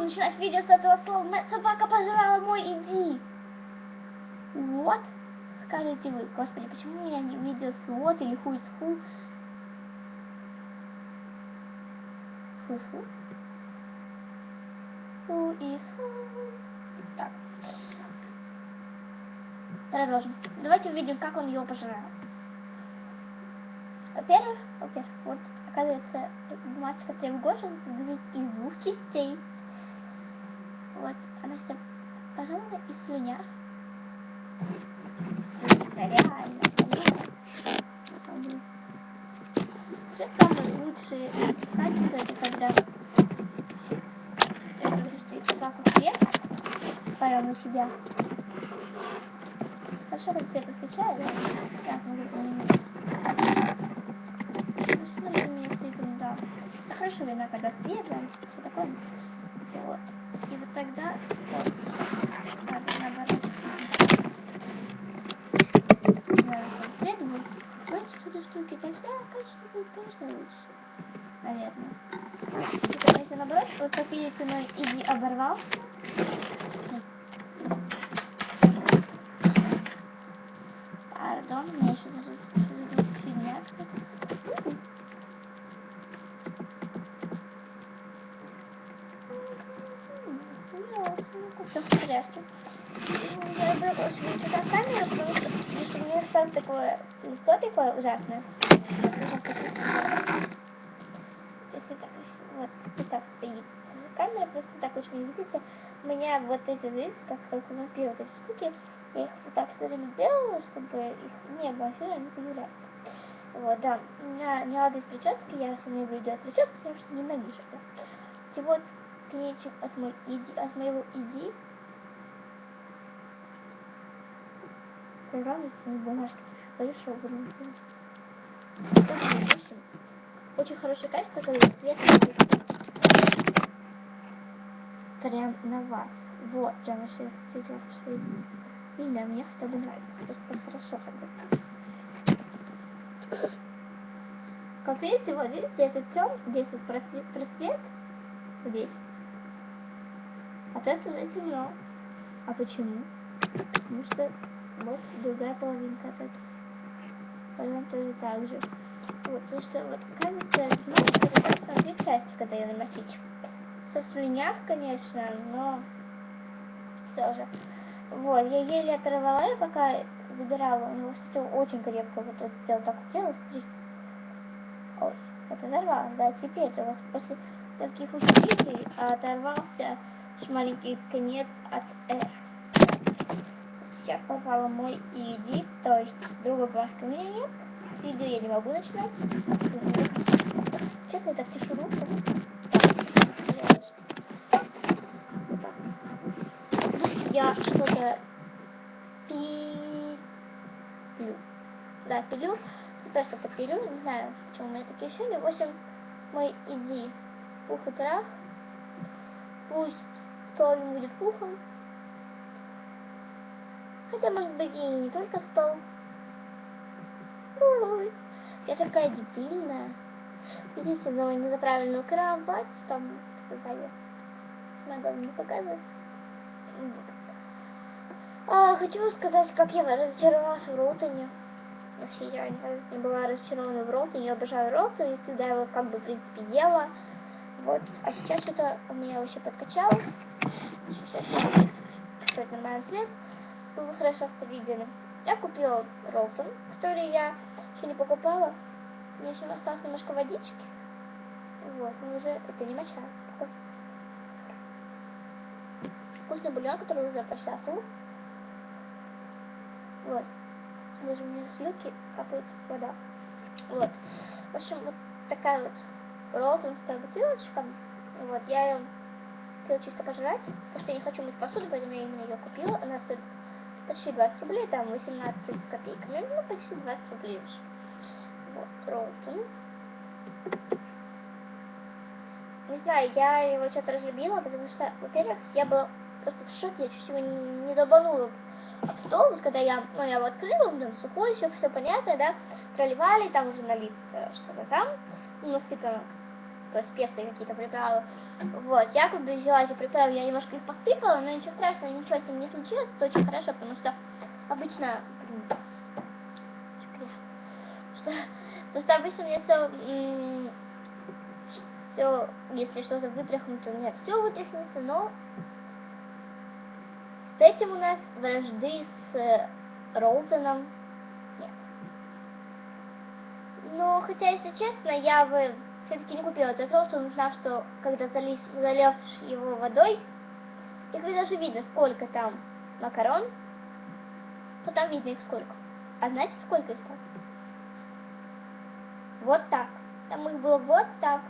буду начинать видео с этого слова. Собака пожрала мой иди. Вот. Скажите вы, господи, почему я не видел с вот или хуй с ху? Фу с ху? Ху из ху. Так. Продолжим. Давайте увидим, как он его пожирает. Во-первых, во-первых, вот оказывается бумажка треугольник состоит из двух частей. Вот, она вся пожалуйста из слюняк. Реально, Все самые лучшие качества, это когда как у свет, прямо на себя. Хорошо, как свет освещает, да? Так, мы выполним. Да. Ну, хорошо, видно, когда светло, все такое. Вот. И вот тогда, вот, надо наоборот. Да, свет будет против этой штуки, тогда качество будет, конечно, лучше. Наверное. Теперь, если как видите, мой иди оборвался. Пардон, меня еще тут фигня. Все в порядке. Я выбрала себе сюда камеру, потому что, мне стало такое лицо такое ужасное. Если так, вот, и так стоит камера, просто так очень видите. У меня вот эти здесь, как, как у вампира, вот эти штуки, я их вот так все время делала, чтобы их не было, все они появляются. Вот, да. У меня не адрес прически, я сама не люблю делать прическу, потому что ненавижу это. И вот конечек от, мой иди, от моего иди. Сыграл на бумажке. Хорошо, блин. Очень хорошее качество, когда цвет прям на вас. Вот, прям вообще цвета И да, мне хотя бы нравится. Просто хорошо хотя бы. Как видите, вот видите, этот тем, здесь вот просвет, просвет здесь. От этого уже темно. А почему? Потому что вот другая половинка от этого. Потом тоже так же. Вот, потому что вот кажется, ну, это части, когда ее намочить. Со конечно, но все же. Вот, я еле оторвала, я пока выбирала. У него, кстати, очень крепко вот это сделал так сделал, смотрите. Ой, это взорвалось, да, теперь у вас после таких усилий оторвался маленький конец от R. Сейчас попала мой ID, то есть другой бумажки у меня нет. Видео я не могу начинать. Честно, так чешу руку. Я что-то пилю. Да, пилю. Теперь что-то пилю, не знаю, почему меня такие ощущения. В общем, мой иди пух и прах. Пусть стол не будет пухом. Хотя, может быть, и не только стол. Я такая дебильная. Видите, но не за правильную кровать, там сказали. Надо мне показывать. А, хочу сказать, как я разочаровалась в Ротане. Вообще, я никогда не была разочарована в Ротане. Я обожаю Ротан, и всегда его, как бы, в принципе, ела. Вот. А сейчас что-то у меня вообще подкачало. Сейчас что-то нормальный след. Ну, вы хорошо все видели. Я купила Ролтон, который я еще не покупала. У меня еще осталось немножко водички. Вот, но уже это не моча. Вкусный бульон, который уже почти осыл. Вот. У меня слюки капает вода. Вот. В общем, вот такая вот ролтонская бутылочка. Вот, я ее купила чисто пожрать, потому что я не хочу мыть посуду, поэтому я именно ее купила. Она стоит почти 20 рублей, там 18 с копейками, ну почти 20 рублей уже. Вот, ролтон. Не знаю, я его что-то разлюбила, потому что, во-первых, я была просто в шоке, я чуть его не долбанула вот когда я, ну, я его открыла, там сухой, еще все понятно, да, проливали, там уже налит что-то там, ну, насыпано то есть специи какие-то приправы. Вот, я как бы взяла эти приправы, я немножко их посыпала, но ничего страшного, ничего с ним не случилось, это очень хорошо, потому что обычно, что, потому что обычно мне все, все, если что-то вытряхнуть, у меня все вытряхнется, но с этим у нас вражды с Ролтоном нет. Но, хотя, если честно, я бы все-таки не купила этот Ролтон, узнав, что когда залив его водой, и когда же видно, сколько там макарон, то там видно их сколько. А знаете, сколько их там? Вот так. Там их было вот так.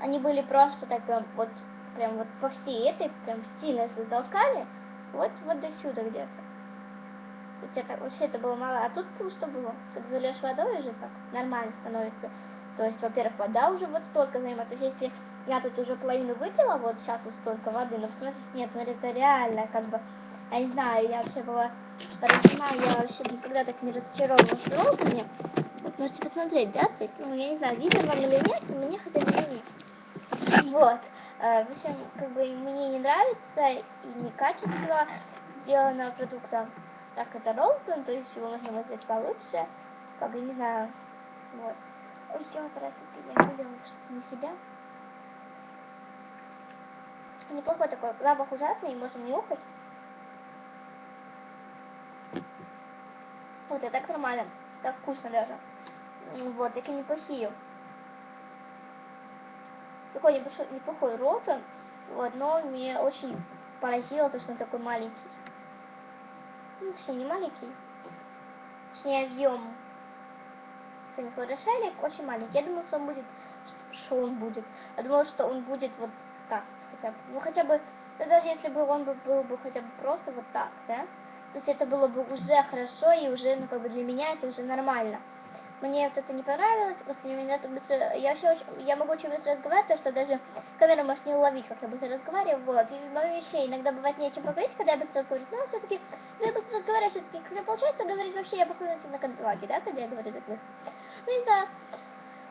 Они были просто так прям вот, прям вот по всей этой, прям сильно затолкали. Вот, вот до сюда где-то. Это, вообще это было мало. А тут что было? Тут залешь водой уже так нормально становится. То есть, во-первых, вода уже вот столько занимает. То есть, если я тут уже половину выпила, вот сейчас вот столько воды, но посмотрите, нет, ну это реально, как бы, я не знаю, я вообще была поражена, я вообще никогда так не разочаровывалась роллами. Вот можете посмотреть, да, то есть, ну, я не знаю, видно вам или нет, но мне хотя бы не. Вот. Э, в общем, как бы мне не нравится и не качество сделанного продукта. Так это Ролтон, то есть его можно вызвать получше. Как не знаю. Вот. Ой, все, здравствуйте, я видела что-то на себя. Неплохой такой, запах ужасный, можно не ухать. Вот, это так нормально, так вкусно даже. Вот, такие неплохие такой небольшой, неплохой Ролтон, вот, но мне очень поразило то, что он такой маленький. Ну, точнее, не маленький, точнее, объем. Самих лорешелек очень маленький. Я думала, что он будет, что он будет. Я думала, что он будет вот так, хотя бы, ну, хотя бы, да даже если бы он был, был бы хотя бы просто вот так, да, то есть это было бы уже хорошо, и уже, ну, как бы для меня это уже нормально мне вот это не понравилось, просто мне надо быстро, я вообще очень, я могу очень быстро разговаривать, то что даже камера может не уловить, как я быстро разговариваю, вот, и мои вещей иногда бывает нечем поговорить, когда я быстро разговариваю, но все-таки, когда я быстро разговариваю, все-таки, когда получается говорить вообще, я похожа на концлаге, да, когда я говорю так быстро. Ну и да,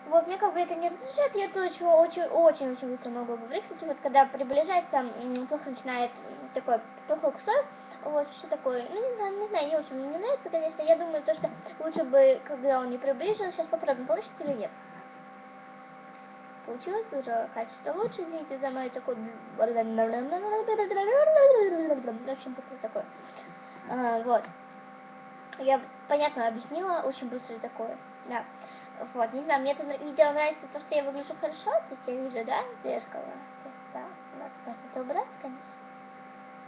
вот, мне как бы это не раздражает, я тоже очень-очень-очень быстро могу говорить, кстати, вот когда приближается, плохо начинает такой плохой кусок, вот, что такое. Ну, не знаю, не знаю, не очень мне нравится, конечно. Я думаю, то, что лучше бы, когда он не приближен, сейчас попробуем, получится или нет. Получилось уже качество лучше, извините за мой такой... В общем, такое. А, вот. Я понятно объяснила, очень быстро такое. Да. Вот, не знаю, мне это видео нравится то, что я выгляжу хорошо, то есть я вижу, да, зеркало. Да, надо это убрать, конечно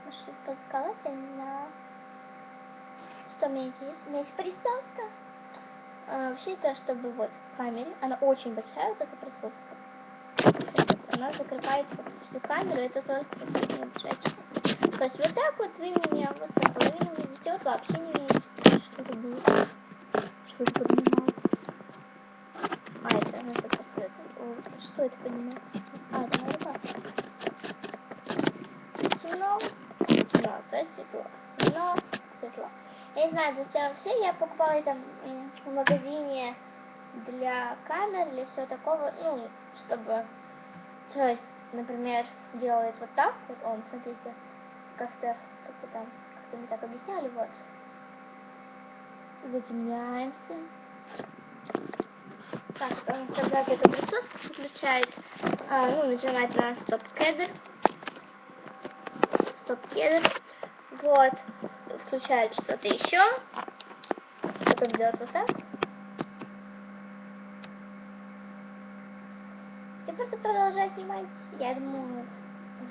может подсказать, я не знаю. Что у меня есть? Меня приставка. А, вообще это чтобы вот камере, она очень большая, вот эта присоска. Она закрывает вот всю камеру, это только вот большая часть. То есть вот так вот вы меня вот так половину видите, вот вообще не видите, что это будет. Что это поднимается. А, это, ну, это Что это поднимается? А, это моя Темно темно, то есть светло. Темно, светло. Я не знаю, зачем все, я покупала это в магазине для камер или все такого, ну, чтобы, то есть, например, делает вот так, вот он, смотрите, как-то, как-то там, как-то мне так объясняли, вот. Затемняемся. Так, он когда эту присоску включает, а, ну, нажимать на стоп-кедр стоп-кедр. Вот. Включает что-то еще. Потом делать вот так. И просто продолжать снимать. Я думаю,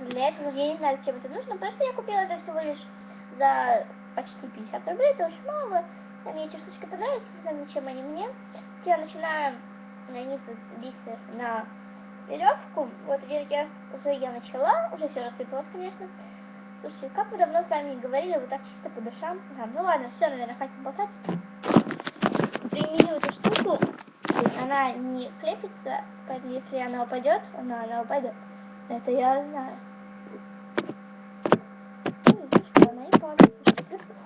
для этого я не знаю, зачем это нужно, потому что я купила это всего лишь за почти 50 рублей, это очень мало. Мне эти штучки не знаю, зачем они мне. Я начинаю нанизывать бисер на веревку. Вот я, я уже я начала, уже все рассыпалось, конечно. Слушайте, как мы давно с вами говорили, вот так чисто по душам. Да, ну ладно, все, наверное, хватит болтать. Применю эту штуку, она не крепится, поэтому если она упадет, она, она упадет. Это я знаю. Ну, не.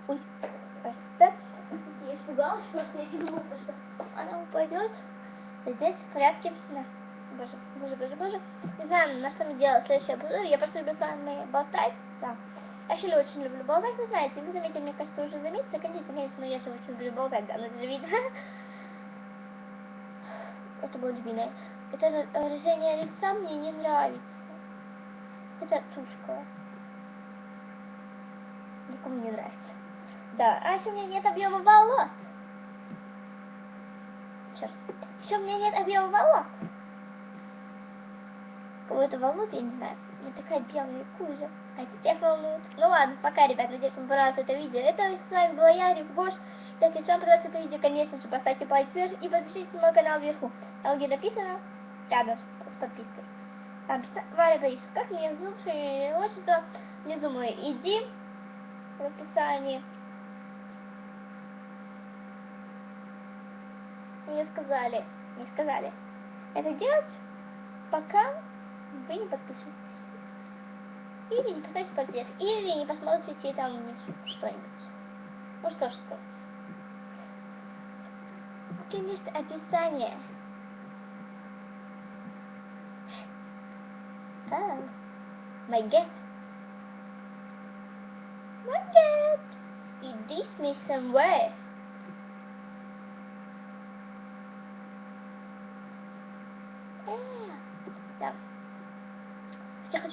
Ой, простите. Я испугалась, просто я не думала, что она упадет. Здесь в порядке, да. Боже, боже, боже, боже. Не знаю, на что мне делать следующий обзор. Я просто люблю с вами болтать. Да. Я вообще очень люблю болтать, вы знаете. Вы заметили, мне кажется, уже заметили. Конечно, конечно, я же очень люблю болтать, да, но это же видно. Это было любимое. Это выражение лица мне не нравится. Это тушка. Никому не нравится. Да, а еще у меня нет объема волос. Черт. Еще у меня нет объема волос. Кого-то волнует, я не знаю. Я такая белая кожа. А это всех волнует. Ну ладно, пока, ребят, надеюсь, вам понравилось это видео. Это с вами была я, Рик Гош. Так, если вам понравилось это видео, конечно же, поставьте палец вверх и подпишитесь на мой канал вверху. Там, где написано, рядом с подпиской. Там Варя Борисовна, как меня зовут, отчество, не думаю, иди в описании. Не сказали, не сказали. Это делать, пока вы не подпишетесь. Или не поставите подписку, или не посмотрите там что-нибудь. Ну что что. Конечно, описание. Gift. My gift. It leads me somewhere. Я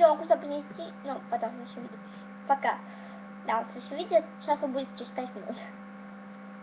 вам кусок принести, ну, потом в следующем видео. Пока. Да, в следующем видео сейчас он будет через 5 минут.